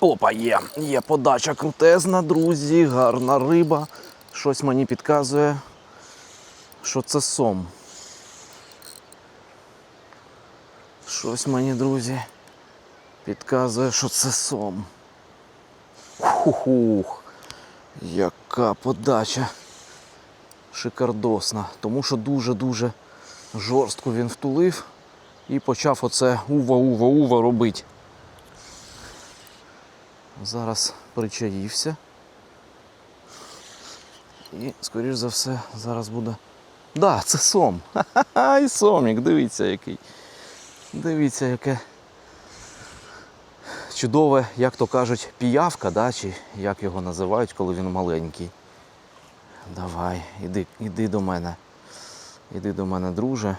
Опа, є, є подача крутезна, друзі, гарна риба. Щось мені підказує, що це сом. Щось мені, друзі, підказує, що це сом. Хух, яка подача шикардосна. Тому що дуже-дуже жорстко він втулив і почав оце ува-ува-ува робити. Зараз причаївся. І, скоріш за все, зараз буде. Да, це сом. Ха-ха-ха, і сомік, дивіться який. Дивіться, яке чудове, як то кажуть, піявка, да? чи як його називають, коли він маленький. Давай, іди, іди до мене. Іди до мене, друже.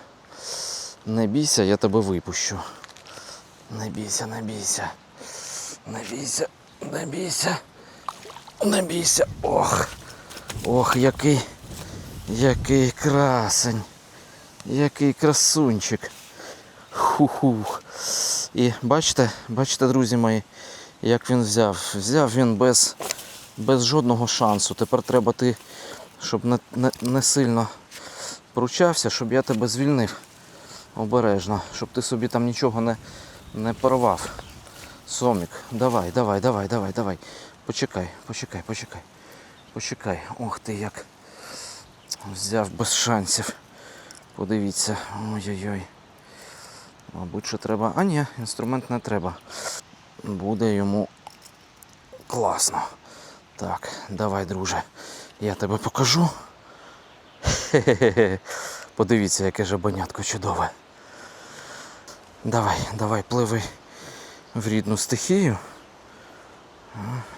Не бійся, я тебе випущу. Не бійся, не бійся. Не бійся, не бійся. Не бійся. Ох. Ох, який. Який красень. Який красунчик. Ху-хух. І бачите, бачите, друзі мої, як він взяв. Взяв він без, без жодного шансу. Тепер треба ти, щоб не, не, не сильно пручався, щоб я тебе звільнив обережно, щоб ти собі там нічого не, не порвав. Сомік, давай, давай, давай, давай, давай. Почекай, почекай, почекай. Почекай. Ох ти як. Взяв без шансів. Подивіться. Ой-ой-ой. Мабуть, що треба. А ні, інструмент не треба. Буде йому класно. Так, давай, друже. Я тебе покажу. Хе-хе-хе. Подивіться, яке жабанятко чудове. Давай, давай, пливи в рідну стихію.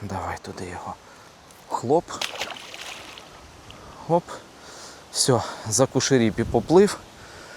Давай туди його. Хлоп. Хоп. Все, за кушеріпі поплив.